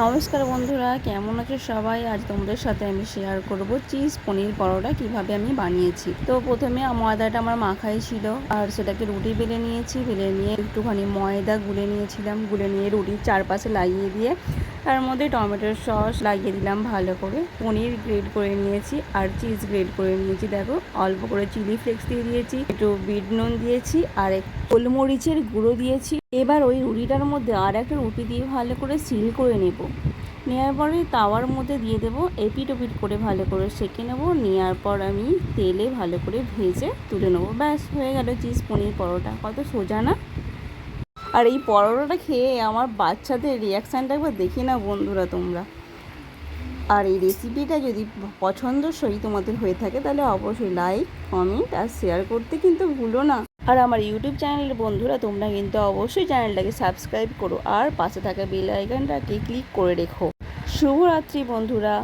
নমস্কার বন্ধুরা, কেমন আছো সবাই? আজ তোমাদের সাথে আমি শেয়ার করব চিজ পনির পরোটা কীভাবে আমি বানিয়েছি। তো প্রথমে ময়দাটা আমার মাখাই ছিল, আর সেটাকে রুটি বেলে নিয়েছি, বেলে নিয়ে একটুখানি ময়দা গুলে নিয়েছিলাম, গুলে নিয়ে রুটির চারপাশে লাগিয়ে দিয়ে তার মধ্যে টমেটোর সস লাগিয়ে দিলাম ভালো করে। পনির গ্রেড করে নিয়েছি আর চিজ গ্রেড করে নিয়েছি। দেখো, অল্প করে চিলি ফ্লেক্স দিয়ে দিয়েছি, একটু বিট নুন দিয়েছি আর এক গোলমরিচের গুঁড়ো দিয়েছি। এবার ওই রুটিটার মধ্যে আর একটা রুটি দিয়ে ভালো করে সিল করে নেব। নেওয়ার পরে তাওয়ার মধ্যে দিয়ে দেবো এপিট ওপিট করে ভালো করে সেঁকে নেব। নেওয়ার পর আমি তেলে ভালো করে ভেজে তুলে নেব। ব্যাস, হয়ে গেল চিজ পনির পরোটা। কত সোজা না? আর এই পরোটাটা খেয়ে আমার বাচ্চাদের রিয়াকশানটা একবার দেখি না বন্ধুরা তোমরা। আর এই রেসিপিটা যদি পছন্দসই তোমাদের হয়ে থাকে, তাহলে অবশ্যই লাইক কমেন্ট আর শেয়ার করতে কিন্তু ভুলো না। আর আমার ইউটিউব চ্যানেলের বন্ধুরা, তোমরা কিন্তু অবশ্যই চ্যানেলটাকে সাবস্ক্রাইব করো আর পাশে থাকা বেল আইকনটাকে ক্লিক করে রেখো। শুভরাত্রি বন্ধুরা।